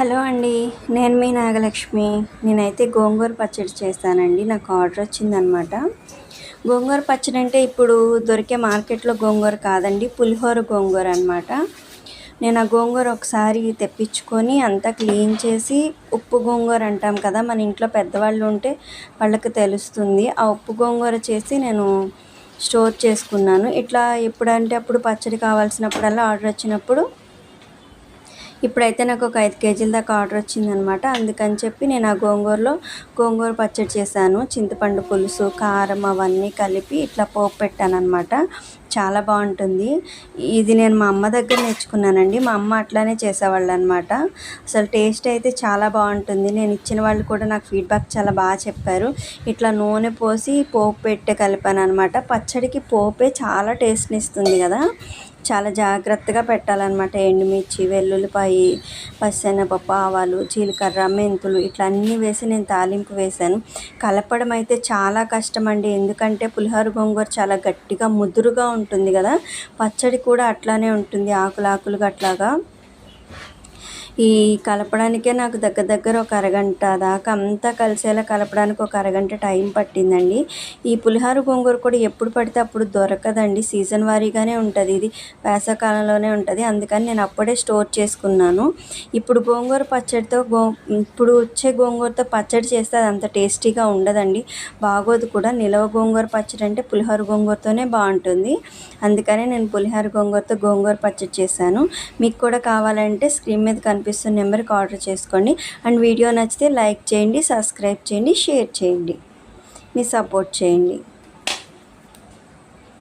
Hello అండి. నేను మీ నాగలక్ష్మి. నేనైతే గోంగూర పచ్చడి చేస్తానండి. నాకు ఆర్డర్ వచ్చిందనమాట. గోంగూర పచ్చడి అంటే ఇప్పుడు దొరికే మార్కెట్లో గోంగూర కాదండి పులిహోర గోంగూర అనమాట. నేను ఆ గోంగూర ఒకసారి తెప్పించుకొని అంతా క్లీన్ చేసి ఉప్పు గోంగూర అంటాం కదా మన ఇంట్లో పెద్దవాళ్ళు ఉంటే వాళ్ళకి తెలుస్తుంది. ఆ ఉప్పు గోంగూర చేసి నేను స్టోర్ చేసుకున్నాను. ఇట్లా ఎప్పుడంటే అప్పుడు పచ్చడి కావాల్సినప్పుడల్లా ఆర్డర్ వచ్చినప్పుడు ఇప్పుడైతే నాకు ఒక ఐదు కేజీల దాకా ఆర్డర్ వచ్చిందనమాట. అందుకని చెప్పి నేను ఆ గోంగూరలో గోంగూర పచ్చడి చేశాను. చింతపండు పులుసు కారం అవన్నీ కలిపి ఇట్లా పోపు పెట్టాను అనమాట చాలా బాగుంటుంది. ఇది నేను మా అమ్మ దగ్గర నేర్చుకున్నానండి. మా అమ్మ అట్లానే చేసేవాళ్ళు అనమాట అసలు టేస్ట్ అయితే చాలా బాగుంటుంది. నేను ఇచ్చిన వాళ్ళు కూడా నాకు ఫీడ్బ్యాక్ చాలా బాగా చెప్పారు. ఇట్లా నూనె పోసి పోపు పెట్టే కలిపాను అనమాట పచ్చడికి పోపే చాలా టేస్ట్ని ఇస్తుంది కదా. చాలా జాగ్రత్తగా పెట్టాలన్నమాట. ఎండుమిర్చి వెల్లుల్లిపాయి పచ్చెనపప్పు ఆవాలు జీలకర్ర మెంతులు ఇట్లా అన్నీ వేసి నేను తాలింపు వేశాను. కలపడం అయితే చాలా కష్టం అండి ఎందుకంటే పులిహోర గోంగూర చాలా గట్టిగా ముదురుగా ఉంటుంది కదా. పచ్చడి కూడా అట్లానే ఉంటుంది ఆకులు ఆకులుగా అట్లాగా. ఈ కలపడానికే నాకు దగ్గర దగ్గర ఒక అరగంట దాకా అంతా కలిసేలా కలపడానికి ఒక అరగంట టైం పట్టిందండి. ఈ పులిహోర గోంగూర కూడా ఎప్పుడు పడితే అప్పుడు దొరకదండి. సీజన్ వారీగానే ఉంటుంది. ఇది వేసవకాలంలోనే ఉంటుంది. అందుకని నేను అప్పుడే స్టోర్ చేసుకున్నాను. ఇప్పుడు గోంగూర పచ్చడితో గో ఇప్పుడు వచ్చే గోంగూరతో పచ్చడి చేస్తే అది అంత టేస్టీగా ఉండదండి. బాగోదు కూడా. నిలవ గోంగూర పచ్చడి అంటే పులిహోర గోంగూరతోనే బాగుంటుంది. అందుకనే నేను పులిహోర గోంగూరతో గోంగూర పచ్చడి చేశాను. మీకు కూడా కావాలంటే స్క్రీన్ మీద కనిపి కనిపిస్తున్న నెంబర్కి ఆర్డర్ చేసుకోండి. అండ్ వీడియో నచ్చితే లైక్ చేయండి సబ్స్క్రైబ్ చేయండి షేర్ చేయండి. మీ సపోర్ట్ చేయండి.